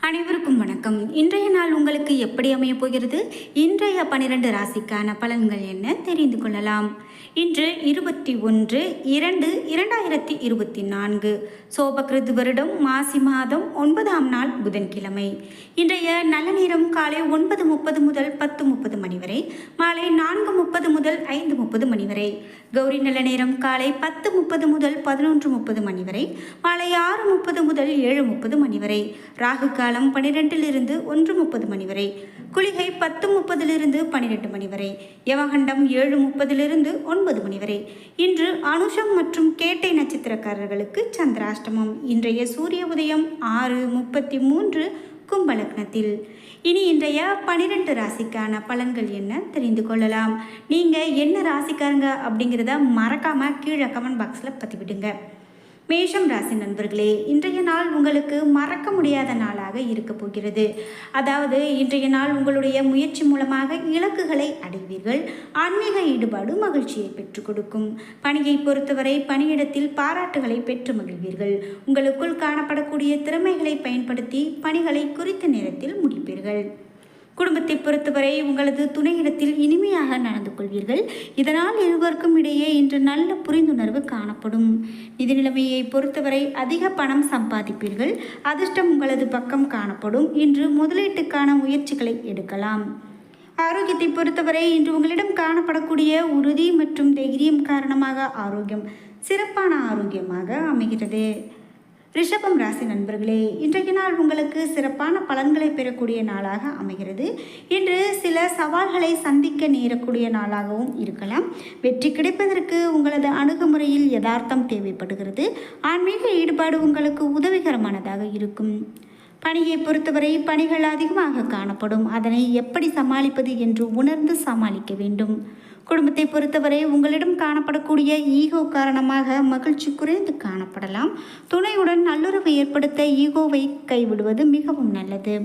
அனைவருக்கும் வணக்கம். இன்றைய நாள் உங்களுக்கு எப்படி அமையப் போகிறது? இன்றைய பனிரெண்டு ராசிக்கான பலன்கள் என்ன? தெரிந்து கொள்ளலாம். இன்று இருபத்தி ஒன்று இரண்டு இரண்டாயிரத்தி இருபத்தி நான்கு. சோபகிருது வருடம் மாசி மாதம் ஒன்பதாம் நாள் புதன்கிழமை. இன்றைய நல்ல நேரம் காலை ஒன்பது முப்பது முதல் பத்து முப்பது மணி வரை மாலை நான்கு முப்பது முதல் ஐந்து முப்பது மணி வரை. கௌரி நல்ல நேரம் காலை பத்து முப்பது முதல் பதினொன்று முப்பது மணி வரை மாலை ஆறு முப்பது முதல் ஏழு முப்பது மணி வரை. ராகு காலம் பனிரெண்டிலிருந்து ஒன்று முப்பது மணி வரை குளிகை பத்து முப்பதிலிருந்து பன்னிரெண்டு மணி வரை யவகண்டம் ஏழு முப்பதிலிருந்து ஒன்பது மணி வரை. இன்று அனுஷம் மற்றும் கேட்டை நட்சத்திரக்காரர்களுக்கு சந்திராஷ்டமம். இன்றைய சூரிய உதயம் ஆறு முப்பத்தி மூன்று கும்பலக்னத்தில் இனி இன்றைய பனிரெண்டு ராசிக்கான பலன்கள் என்ன தெரிந்து கொள்ளலாம். நீங்கள் என்ன ராசிக்காரங்க அப்படிங்கிறத மறக்காமல் கீழே கமெண்ட் பாக்ஸில் பதிவிடுங்க. மேஷம் ராசி நண்பர்களே இன்றைய நாள் உங்களுக்கு மறக்க முடியாத நாளாக இருக்க போகிறது. அதாவது இன்றைய நாள் உங்களுடைய முயற்சி மூலமாக இலக்குகளை அடைவீர்கள். ஆன்மீக ஈடுபாடு மகிழ்ச்சியை பெற்றுக் கொடுக்கும். பணியை பொறுத்தவரை பணியிடத்தில் பாராட்டுகளை பெற்று மகிழ்வீர்கள். உங்களுக்குள் காணப்படக்கூடிய திறமைகளை பயன்படுத்தி பணிகளை குறித்த நேரத்தில் முடிப்பீர்கள். குடும்பத்தை பொறுத்தவரை உங்களது துணையிடத்தில் இனிமையாக நடந்து கொள்வீர்கள். இதனால் இருவருக்கும் இடையே இன்று நல்ல புரிந்துணர்வு காணப்படும். நிதி நிலைமையை பொறுத்தவரை அதிக பணம் சம்பாதிப்பீர்கள். அதிர்ஷ்டம் உங்களது பக்கம் காணப்படும். இன்று முதலீட்டுக்கான முயற்சிகளை எடுக்கலாம். ஆரோக்கியத்தை பொறுத்தவரை இன்று உங்களிடம் காணப்படக்கூடிய உறுதி மற்றும் தைரியம் காரணமாக ஆரோக்கியம் சிறப்பான ஆரோக்கியமாக அமைகிறது. ரிஷபம் ராசி நண்பர்களே இன்றைய நாள் உங்களுக்கு சிறப்பான பலன்களை பெறக்கூடிய நாளாக அமைகிறது. இன்று சில சவால்களை சந்திக்க நேரக்கூடிய நாளாகவும் இருக்கலாம். வெற்றி கிடைப்பதற்கு உங்களது அணுகுமுறையில் யதார்த்தம் தேவைப்படுகிறது. ஆன்மீக ஈடுபாடு உங்களுக்கு உதவிகரமானதாக இருக்கும். பணியை பொறுத்தவரை பணிகள் அதிகமாக காணப்படும். அதனை எப்படி சமாளிப்பது என்று உணர்ந்து சமாளிக்க வேண்டும். குடும்பத்தை பொறுத்தவரை உங்களிடம் காணப்படக்கூடிய ஈகோ காரணமாக மகிழ்ச்சி குறைந்து காணப்படலாம். துணையுடன் நல்லுறவை ஏற்படுத்த ஈகோவை கைவிடுவது மிகவும் நல்லது.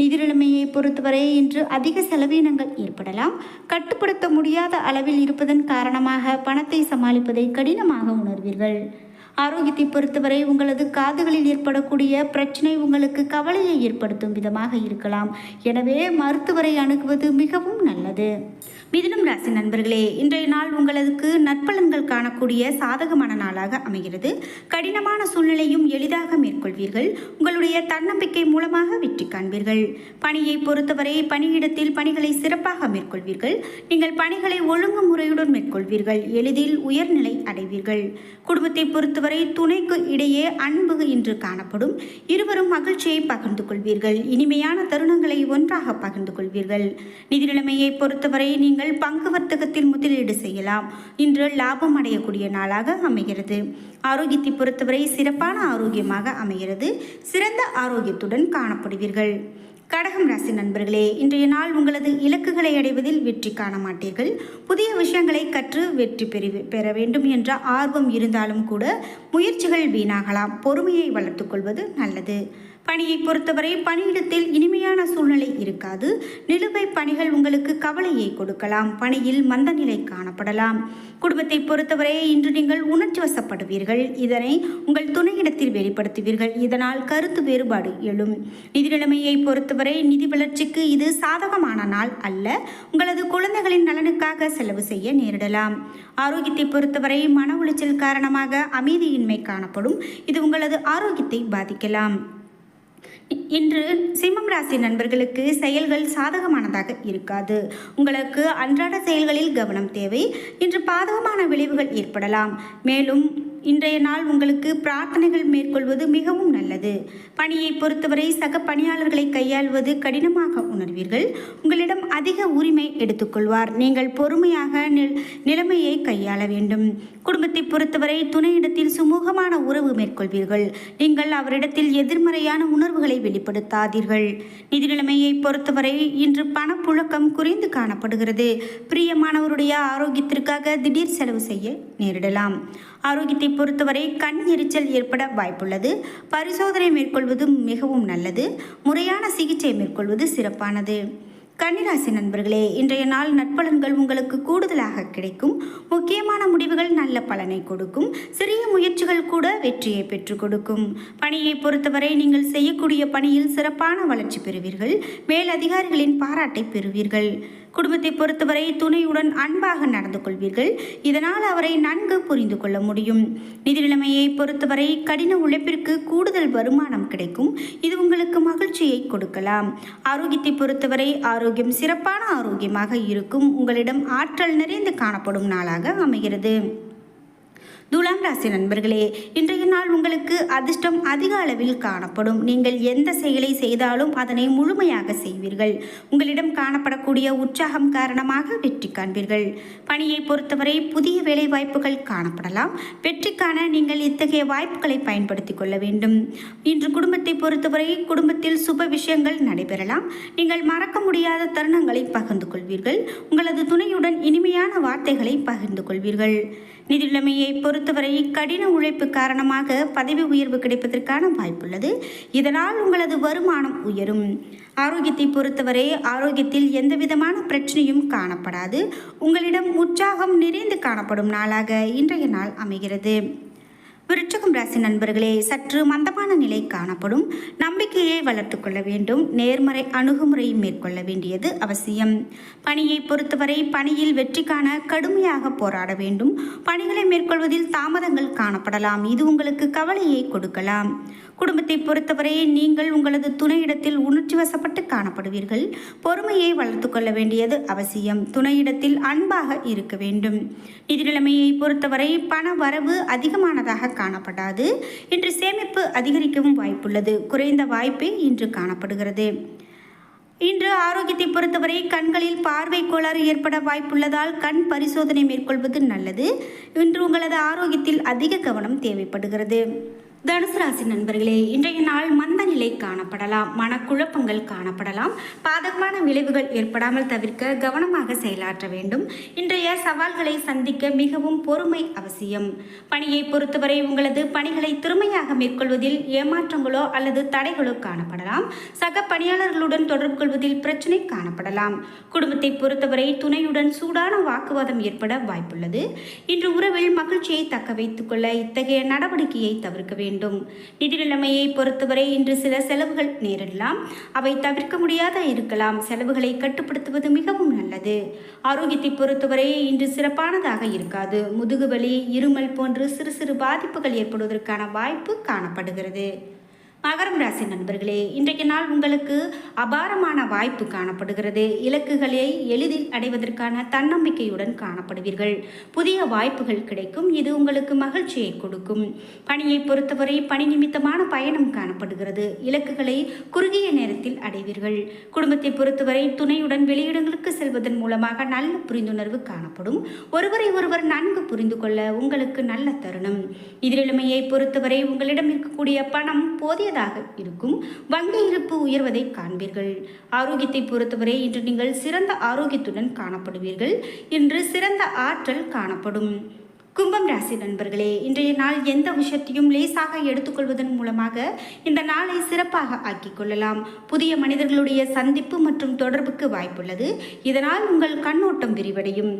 நிதிநிலைமையை பொறுத்தவரை இன்று அதிக செலவினங்கள் ஏற்படலாம். கட்டுப்படுத்த முடியாத அளவில் இருப்பதன் காரணமாக பணத்தை சமாளிப்பதை கடினமாக உணர்வீர்கள். ஆரோக்கியத்தை பொறுத்தவரை உங்களது காதுகளில் ஏற்படக்கூடிய பிரச்சனை உங்களுக்கு கவலையை ஏற்படுத்தும் விதமாக இருக்கலாம். எனவே மருத்துவரை அணுகுவது மிகவும் நல்லது. மிதுனம் ராசி நண்பர்களே இன்றைய நாள் உங்களுக்கு நற்பலன்கள் காணக்கூடிய சாதகமான நாளாக அமைகிறது. கடினமான சூழ்நிலையும் எளிதாக மேற்கொள்வீர்கள். உங்களுடைய தன்னம்பிக்கை மூலமாக வெற்றி காண்பீர்கள். பணியை பொறுத்தவரை பணியிடத்தில் பணிகளை சிறப்பாக மேற்கொள்வீர்கள். நீங்கள் பணிகளை ஒழுங்குமுறையுடன் மேற்கொள்வீர்கள். எளிதில் உயர்நிலை அடைவீர்கள். குடும்பத்தை பொறுத்தவரை துணைக்கு இடையே அன்பு இன்று காணப்படும். இருவரும் மகிழ்ச்சியை பகிர்ந்து கொள்வீர்கள். இனிமையான தருணங்களை ஒன்றாக பகிர்ந்து கொள்வீர்கள். நிதி நிலைமையை பொறுத்தவரை நீங்கள் பங்கு வர்த்தகத்தில் முதலீடு செய்யலாம். இன்று லாபம் அடையக்கூடிய நாளாக அமைகிறது. ஆரோக்கியத்தை பொறுத்தவரை சிறப்பான ஆரோக்கியமாக அமைகிறது. சிறந்த ஆரோக்கியத்துடன் காணப்படுவீர்கள். கடகம் ராசி நண்பர்களே இன்றைய நாள் உங்களது இலக்குகளை அடைவதில் வெற்றி காண மாட்டீர்கள். புதிய விஷயங்களை கற்று வெற்றி பெறு பெற வேண்டும் என்ற ஆர்வம் இருந்தாலும் கூட முயற்சிகள் வீணாகலாம். பொறுமையை வளர்த்துக்கொள்வது நல்லது. பணியை பொறுத்தவரை பணியிடத்தில் இனிமையான சூழ்நிலை இருக்காது. நிலுவை பணிகள் உங்களுக்கு கவலையை கொடுக்கலாம். பணியில் மந்த நிலை காணப்படலாம். குடும்பத்தை பொறுத்தவரை இன்று நீங்கள் உணர்ச்சி வசப்படுவீர்கள். இதனை உங்கள் துணையிடத்தில் வெளிப்படுத்துவீர்கள். இதனால் கருத்து வேறுபாடு எழும். நிதி நிலைமையை பொறுத்தவரை நிதி வளர்ச்சிக்கு இது சாதகமான நாள் அல்ல. உங்களது குழந்தைகளின் நலனுக்காக செலவு செய்ய நேரிடலாம். ஆரோக்கியத்தை பொறுத்தவரை மன உளைச்சல் காரணமாக அமைதியின்மை காணப்படும். இது உங்களது ஆரோக்கியத்தை பாதிக்கலாம். இன்று சிம்மம் ராசி நண்பர்களுக்கு செயல்கள் சாதகமானதாக இருக்காது. உங்களுக்கு அன்றாட செயல்களில் கவனம் தேவை. இன்று பாதகமான விளைவுகள் ஏற்படலாம். மேலும் இன்றைய நாள் உங்களுக்கு பிரார்த்தனைகள் மேற்கொள்வது மிகவும் நல்லது. பணியை பொறுத்தவரை சக பணியாளர்களை கையாள்வது கடினமாக உணர்வீர்கள். உங்களிடம் அதிக உரிமை எடுத்துக்கொள்வார். நீங்கள் பொறுமையாக நிலைமையை கையாள வேண்டும். குடும்பத்தை பொறுத்தவரை துணையிடத்தில் சுமூகமான உறவு மேற்கொள்வீர்கள். நீங்கள் அவரிடத்தில் எதிர்மறையான உணர்வுகளை வெளிப்படுத்தாதீர்கள். நிதி நிலைமையை பொறுத்தவரை இன்று பணப்புழக்கம் குறைந்து காணப்படுகிறது. பிரியமானவருடைய ஆரோக்கியத்திற்காக திடீர் செலவு செய்ய நேரிடலாம். ஆரோக்கியத்தை பொறுத்தவரை கண் எரிச்சல் ஏற்பட வாய்ப்புள்ளது. பரிசோதனை மேற்கொள்வது மிகவும் நல்லது. முறையான சிகிச்சை மேற்கொள்வது சிறப்பானது. கன்னிராசி நண்பர்களே இன்றைய நாள் நட்பலன்கள் உங்களுக்கு கூடுதலாக கிடைக்கும். முக்கியமான முடிவுகள் நல்ல பலனை கொடுக்கும். சிறிய முயற்சிகள் கூட வெற்றியை பெற்றுக் கொடுக்கும். பணியை பொறுத்தவரை நீங்கள் செய்யக்கூடிய பணியில் சிறப்பான வளர்ச்சி பெறுவீர்கள். மேலதிகாரிகளின் பாராட்டை பெறுவீர்கள். குடும்பத்தை பொறுத்தவரை துணையுடன் அன்பாக நடந்து கொள்வீர்கள். இதனால் அவரை நன்கு புரிந்து கொள்ள முடியும். நிதி நிலைமையை பொறுத்தவரை கடின உழைப்பிற்கு கூடுதல் வருமானம் கிடைக்கும். இது உங்களுக்கு மகிழ்ச்சியை கொடுக்கலாம். ஆரோக்கியத்தை பொறுத்தவரை ஆரோக்கியம் சிறப்பான ஆரோக்கியமாக இருக்கும். உங்களிடம் ஆற்றல் நிறைந்து காணப்படும் நாளாக அமைகிறது. துலாம் ராசி நண்பர்களே இன்றைய நாள் உங்களுக்கு அதிர்ஷ்டம் அதிக அளவில் காணப்படும். நீங்கள் எந்த செயலை செய்தாலும் அதனை முழுமையாக செய்வீர்கள். உங்களிடம் காணப்படக்கூடிய உற்சாகம் காரணமாக வெற்றி காண்பீர்கள். பணியை பொறுத்தவரை புதிய வேலை வாய்ப்புகள் காணப்படலாம். வெற்றிக்கான நீங்கள் இத்தகைய வாய்ப்புகளை பயன்படுத்திக் கொள்ள வேண்டும். இன்று குடும்பத்தை பொறுத்தவரை குடும்பத்தில் சுப விஷயங்கள் நடைபெறலாம். நீங்கள் மறக்க முடியாத தருணங்களை பகிர்ந்து கொள்வீர்கள். உங்களது துணையுடன் இனிமையான வார்த்தைகளை பகிர்ந்து கொள்வீர்கள். நிதி பொறுத்தவரை கடின உழைப்பு காரணமாக பதவி உயர்வு கிடைப்பதற்கான வாய்ப்புள்ளது. இதனால் உங்களது வருமானம் உயரும். ஆரோக்கியத்தை பொறுத்தவரை ஆரோக்கியத்தில் எந்தவிதமான பிரச்சனையும் காணப்படாது. உங்களிடம் உற்சாகம் நிறைந்து காணப்படும் நாளாக இன்றைய நாள் அமைகிறது. விருச்சகம் ராசி நண்பர்களே சற்று மந்தமான நிலை காணப்படும். நம்பிக்கையை வளர்த்து கொள்ள வேண்டும். நேர்மறை அணுகுமுறையும் மேற்கொள்ள வேண்டியது அவசியம். பணியை பொறுத்தவரை பணியில் வெற்றி காண கடுமையாக போராட வேண்டும். பணிகளை மேற்கொள்வதில் தாமதங்கள் காணப்படலாம். இது உங்களுக்கு கவலையை கொடுக்கலாம். குடும்பத்தை பொறுத்தவரை நீங்கள் உங்களது துணையிடத்தில் உணர்ச்சி வசப்பட்டு காணப்படுவீர்கள். பொறுமையை வளர்த்து கொள்ள வேண்டியது அவசியம். துணையிடத்தில் அன்பாக இருக்க வேண்டும். நிதி நிலைமையை பொறுத்தவரை பண வரவு அதிகமானதாக காணப்படாது. இன்று சேமிப்பு அதிகரிக்கவும் வாய்ப்புள்ளது. குறைந்த வாய்ப்பே இன்று காணப்படுகிறது. இன்று ஆரோக்கியத்தை பொறுத்தவரை கண்களில் பார்வை கோளாறு ஏற்பட வாய்ப்புள்ளதால் கண் பரிசோதனை மேற்கொள்வது நல்லது. இன்று உங்களது ஆரோக்கியத்தில் அதிக கவனம் தேவைப்படுகிறது. தனுசு ராசி நண்பர்களே இன்றைய நாள் மந்த நிலை காணப்படலாம் மனக்குழப்பங்கள் காணப்படலாம். பாதகமான விளைவுகள் ஏற்படாமல் தவிர்க்க கவனமாக செயலாற்ற வேண்டும். இன்றைய சவால்களை சந்திக்க மிகவும் பொறுமை அவசியம். பணியை பொறுத்தவரை உங்களது பணிகளை திறமையாக மேற்கொள்வதில் ஏமாற்றங்களோ அல்லது தடைகளோ காணப்படலாம். சக பணியாளர்களுடன் தொடர்பு கொள்வதில் பிரச்சனை காணப்படலாம். குடும்பத்தை பொறுத்தவரை துணையுடன் சூடான வாக்குவாதம் ஏற்பட வாய்ப்புள்ளது. இன்று உறவில் மகிழ்ச்சியை தக்க வைத்துக் கொள்ள இத்தகைய நடவடிக்கையை தவிர்க்க வேண்டும். வேண்டும். நிதி நிலைமையை பொறுத்தவரை இன்று சில செலவுகள் நேரிடலாம். அவை தவிர்க்க முடியாத இருக்கலாம். செலவுகளை கட்டுப்படுத்துவது மிகவும் நல்லது. ஆரோக்கியத்தை பொறுத்தவரை இன்று சிறப்பானதாக இருக்காது. முதுகுவலி இருமல் போன்று சிறு சிறு பாதிப்புகள் ஏற்படுவதற்கான வாய்ப்பு காணப்படுகிறது. மகரம் ராசி நண்பர்களே இன்றைக்கு நாள் உங்களுக்கு அபாரமான வாய்ப்பு காணப்படுகிறது. இலக்குகளை எளிதில் அடைவதற்கான தன்னம்பிக்கையுடன் காணப்படுவீர்கள். புதிய வாய்ப்புகள் கிடைக்கும். இது உங்களுக்கு மகிழ்ச்சியை கொடுக்கும். பணியை பொறுத்தவரை பணி நிமித்தமான பயணம் காணப்படுகிறது. இலக்குகளை குறுகிய நேரத்தில் அடைவீர்கள். குடும்பத்தை பொறுத்தவரை துணையுடன் வெளியிடங்களுக்கு செல்வதன் மூலமாக நல்ல புரிந்துணர்வு காணப்படும். ஒருவரை ஒருவர் நன்கு புரிந்து கொள்ள உங்களுக்கு நல்ல தருணம். எதிரிழமையை பொறுத்தவரை உங்களிடம் இருக்கக்கூடிய பணம் போதிய சிறியதாக இருக்கும். வங்கி இருப்பு உயர்வதை காண்பீர்கள். ஆரோக்கியத்தை பொறுத்தவரை இன்று நீங்கள் சிறந்த ஆரோக்கியத்துடன் காணப்படுவீர்கள். இன்று சிறந்த ஆற்றல் காணப்படும். கும்பம் ராசி நண்பர்களே இன்றைய நாள் எந்த விஷயத்தையும் லேசாக எடுத்துக்கொள்வதன் மூலமாக இந்த நாளை சிறப்பாக ஆக்கிக் கொள்ளலாம். புதிய மனிதர்களுடைய சந்திப்பு மற்றும் தொடர்புக்கு வாய்ப்புள்ளது. இதனால் உங்கள் கண்ணோட்டம் விரிவடையும்.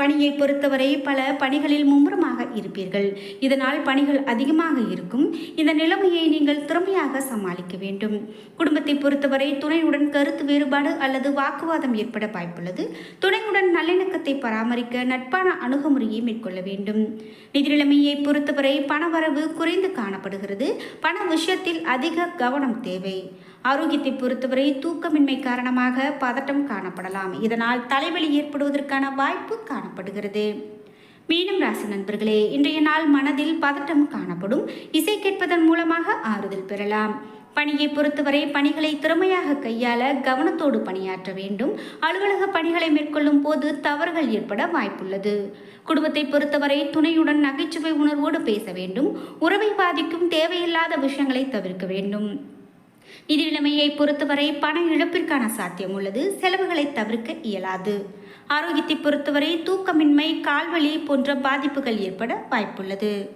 பணியை பொறுத்தவரை பல பணிகளில் மும்முரமாக இருப்பீர்கள். இதனால் பணிகள் அதிகமாக இருக்கும். இந்த நிலைமையை நீங்கள் திறமையாக சமாளிக்க வேண்டும். குடும்பத்தை பொறுத்தவரை துணையுடன் கருத்து வேறுபாடு அல்லது வாக்குவாதம் ஏற்பட வாய்ப்புள்ளது. துணையுடன் நல்லிணக்கத்தை பராமரிக்க நட்பான அணுகுமுறையை மேற்கொள்ள வேண்டும். நிதி பொறுத்தவரை பணவரவு குறைந்து காணப்படுகிறது. பண விஷயத்தில் அதிக கவனம் தேவை. ஆரோக்கியத்தை பொறுத்தவரை தூக்கமின்மை காரணமாக பதட்டம் காணப்படலாம். இதனால் தலைவலி ஏற்படுவதற்கான வாய்ப்பு காணப்படுகிறது. மீனம் ராசி நண்பர்களே இன்றைய நாள் மனதில் பதட்டம் காணப்படும். இசை கேட்பதன் மூலமாக ஆறுதல் பெறலாம். பணியை பொறுத்தவரை பணிகளை திறமையாக கையாள கவனத்தோடு பணியாற்ற வேண்டும். அலுவலக பணிகளை மேற்கொள்ளும் போது தவறுகள் ஏற்பட வாய்ப்புள்ளது. குடும்பத்தை பொறுத்தவரை துணையுடன் நகைச்சுவை உணர்வோடு பேச வேண்டும். உறவை பாதிக்கும் தேவையில்லாத விஷயங்களை தவிர்க்க வேண்டும். நிதி நிலைமையை பொறுத்தவரை பண இழப்பிற்கான சாத்தியம் உள்ளது. செலவுகளை தவிர்க்க இயலாது. ஆரோக்கியத்தை பொறுத்தவரை தூக்கமின்மை கால்வலி போன்ற பாதிப்புகள் ஏற்பட வாய்ப்புள்ளது.